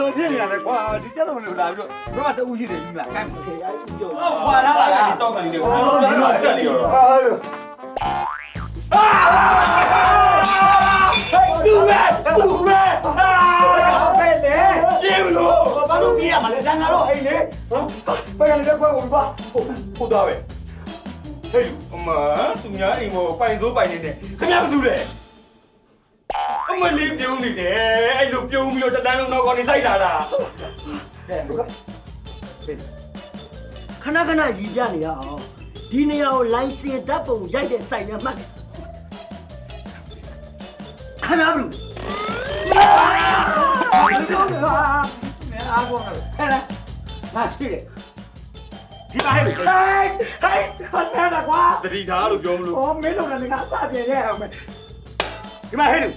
လို့ဖြစ်နေရတယ်ကွာဒီချက်တော့မလို့လာပြီးတော့ဘယ်မှာတူရှိတယ်ယူလာကန်ခေအဲ့ဦးကျော်ဟုတ်ခွာထားပါလားဒီတော့ကန်လေးကိုဟုတ်တယ်တော့ဆက်နေရောဟာလို့သူပဲသူပဲအာဖဲ့လေပြေလို့ဘာလို့ပြေးရမှာလဲတန်ငါတော့အိမ်လေဘယ်ကနေလဲကွာဦးပါဟုတ်သားပဲဟေးအမသူများအိမ်ကိုပိုင်စိုးပိုင်နေတယ်ခင်ဗျားမသူလဲ အမလေးပြုံးနေတယ်အဲ့လိုပြုံးပြီးတော့တန်းလုံးနောက်ကနေလိုက်လာတာဟဲ့ခဏခဏရည်ပြနေရအောင်ဒီနေရာကိုလိုင်းစင်ဓာတ်ပုံရိုက်တဲ့ဆိုင်ရမှတ်ခဏဘူးဘာလို့လဲမဲအားကောင်းတယ်ဟဲ့လားငါရှိတယ်ဒီပါဟဲ့ဟဲ့ဟဲ့ဟဲ့ကွာတတိထားလို့ပြောမလို့ဩမင်းလုံးကနေကအစပြေခဲ့အောင်မဲဒီမှာဟဲ့လူ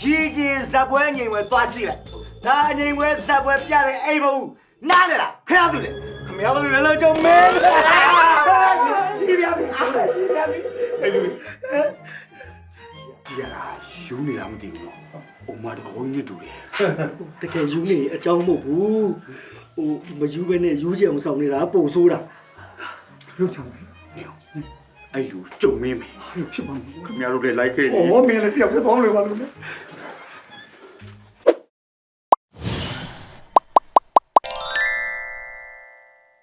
ရီချင်းဇက်ပွဲငိမ်ပွဲသွားကြည့်လိုက်ဒါငိမ်ပွဲဇက်ပွဲပြတဲ့အိမ်မဟုတ်နားလေလားခင်ဗျားသူလေခင်ဗျားသူလည်းလုံးကြမဲကြီးပြပြီကြီးပြပြီအဲ့လိုကြည့်ရတာယူနေလားမသိဘူးနော်။အုံမတကောင်းကြီးနဲ့တူတယ်တကယ်ယူနေအကြောင်းမဟုတ်ဘူးဟိုမယူဘဲနဲ့ယူကြအောင်ဆောင်နေတာပို့ဆိုးတာလို့ချမ်းတယ်။ဟေ့။ အဲ့လူကြုံမင်းမယ်ဖြစ်ပါမ။ခင်ဗျားတို့လည်းလိုက်ခဲ့။တယ်အော်မင်းလည်းတယောက်တည်းပေါင်းလို့ပါလို့